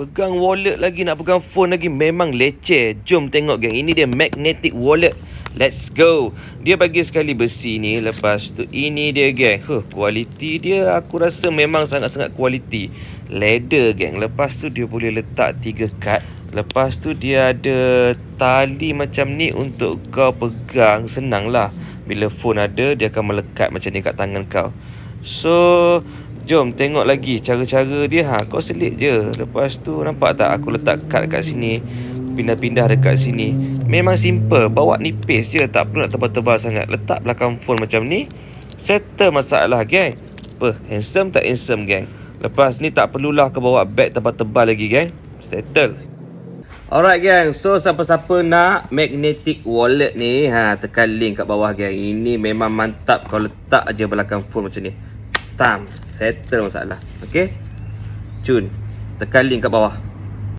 Pegang wallet lagi nak pegang phone lagi memang leceh. Jom tengok geng. Ini dia magnetic wallet. Let's go. Dia bagi sekali besi ni. Lepas tu ini dia geng. Huh, kualiti dia aku rasa memang sangat-sangat kualiti. Leather geng. Lepas tu dia boleh letak tiga kad. Lepas tu dia ada tali macam ni untuk kau pegang. Senang lah. Bila phone ada dia akan melekat macam ni kat tangan kau. So Jom tengok lagi cara-cara dia ha kau selit je. Lepas tu nampak tak aku letak kad kat sini. Pindah-pindah dekat sini. Memang simple. Bawa nipis je. Tak perlu nak tebal-tebal sangat. Letak belakang phone macam ni. Settle masalah geng. Apa? Handsome tak handsome geng? Lepas ni tak perlulah kau bawa bag tebal-tebal lagi geng. Settle. Alright gang, so siapa-siapa nak magnetic wallet ni ha tekan link kat bawah gang. Ini memang mantap kau letak aja belakang phone macam ni. Tam, settle masalah. Okey? Cun, tekan link kat bawah.